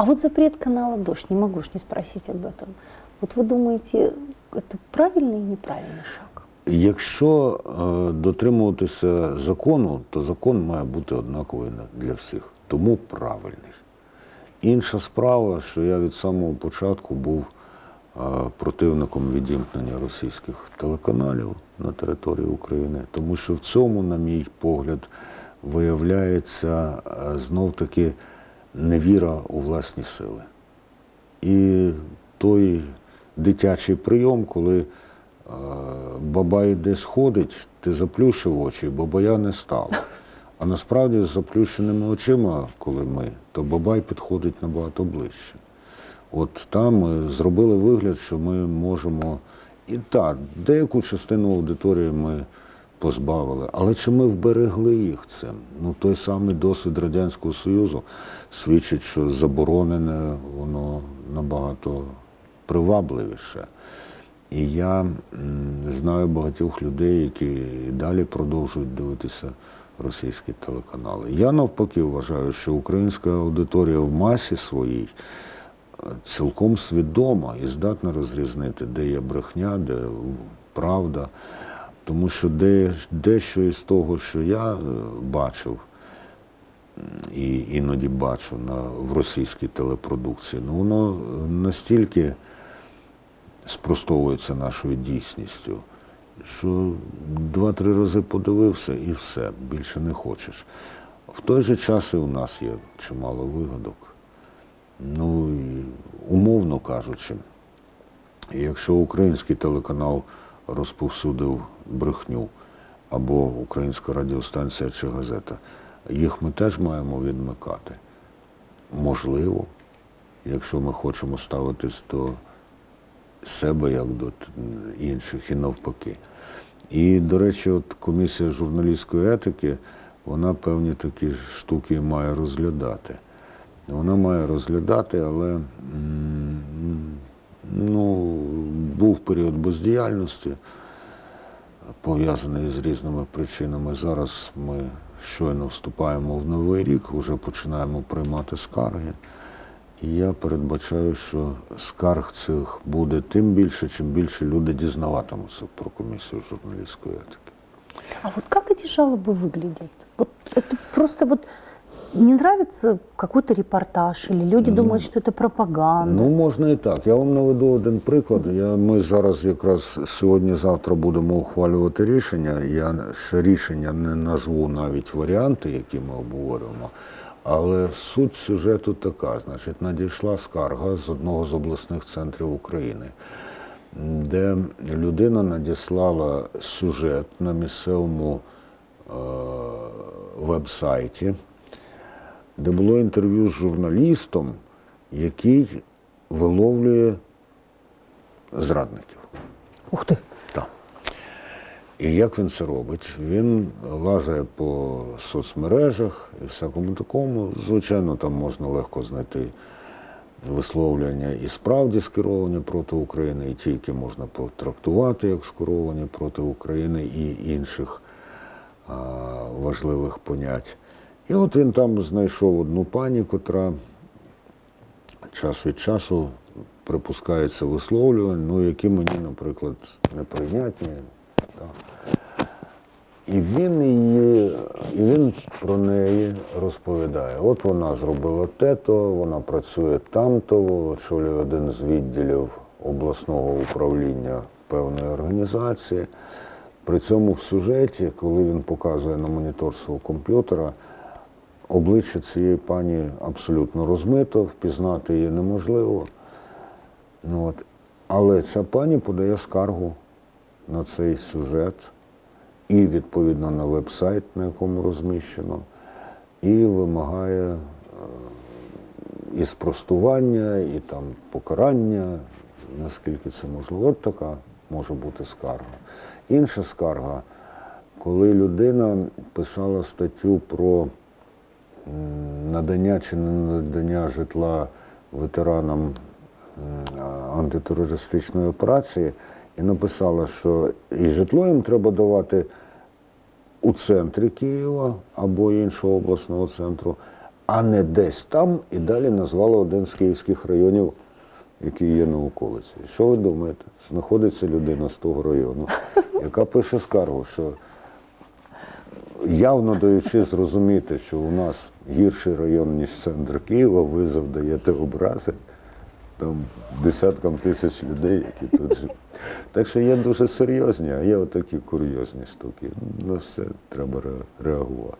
А вот запрет канала «Дождь», не могу ж не спросить об этом. Вот вы думаете, это правильный и неправильный шаг? Якщо е, дотримуватися закону, то закон має бути однаковий на- для всіх. Тому правильний. Інша справа, що я від самого початку був е, противником відімкнення російських телеканалів на території України, тому що в цьому, на мій погляд, виявляється е, знов-таки невіра у власні сили. І той дитячий прийом, коли е, бабай десь ходить, ти заплющив очі, бабая не стало. А насправді з заплющеними очима, коли ми, то бабай підходить набагато ближче. От там ми зробили вигляд, що ми можемо. І так, деяку частину аудиторії ми позбавили. Але чи ми вберегли їх цим? Ну, той самий досвід Радянського Союзу свідчить, що заборонене воно набагато привабливіше. І я знаю багатьох людей, які і далі продовжують дивитися російські телеканали. Я навпаки вважаю, що українська аудиторія в масі своїй е, цілком свідома і здатна розрізнити, де є брехня, де правда. Тому що де, дещо із того, що я е, бачив, і іноді бачу в російській телепродукції, ну воно е, настільки спростовується нашою дійсністю, що два-три рази подивився і все, більше не хочеш. В той же час і у нас є чимало вигадок. Ну, умовно кажучи, якщо український телеканал розповсюдив брехню або українська радіостанція чи газета, їх ми теж маємо відмикати. Можливо, якщо ми хочемо ставитись до себе як до інших і навпаки. І, до речі, от комісія журналістської етики, вона певні такі штуки має розглядати. Вона має розглядати, але ну, був період бездіяльності, пов'язаний з різними причинами. Зараз ми щойно вступаємо в новий рік, вже починаємо приймати скарги. І я передбачаю, що скарг цих буде тим більше, чим більше люди дізнаватимуться про комісію журналістської етики. А вот как эти жалобы выглядят? Вот это просто вот не нравится какой-то репортаж, или люди думают, что это пропаганда. Ну, можна і так. Я вам наведу один приклад. Я, ми зараз якраз сьогодні-завтра будемо ухвалювати рішення. Я ще рішення не назву навіть варіанти, які ми обговорюємо. Але суть сюжету така: значить, надійшла скарга з одного з обласних центрів України, де людина надіслала сюжет на місцевому е, веб-сайті де було інтерв'ю з журналістом, який виловлює зрадників. Ух ты! Так. І як він це робить? Він лазає по соцмережах і всякому такому. Звичайно, там можна легко знайти висловлювання і справді скеровані проти України, і ті, які можна потрактувати як скеровані проти України і інших а, важливих понять. І от він там знайшов одну пані, котра час від часу припускається висловлювань, ну, які мені, наприклад, неприйнятні. І він її, і він про неї розповідає. От вона зробила те-то, вона працює там-то, очолює один з відділів обласного управління певної організації. При цьому в сюжеті, коли він показує на монітор свого комп'ютера, обличчя цієї пані абсолютно розмито, впізнати її неможливо. Ну, от. Але ця пані подає скаргу на цей сюжет і відповідно на веб-сайт, на якому розміщено, і вимагає е, і спростування, і там покарання, наскільки це можливо. От така може бути скарга. Інша скарга, коли людина писала статтю про надання чи не надання житла ветеранам антитерористичної операції, і написала, що і житло їм треба давати у центрі Києва або іншого обласного центру, а не десь там, і далі назвала один з київських районів, який є на околиці. Що ви думаєте? Знаходиться людина з того району, яка пише скаргу, що явно даючи зрозуміти, що у нас гірший район, ніж центр Києва, ви завдаєте образи там десяткам тисяч людей, які тут живуть. Так що є дуже серйозні, а є отакі курйозні штуки. На все треба реагувати.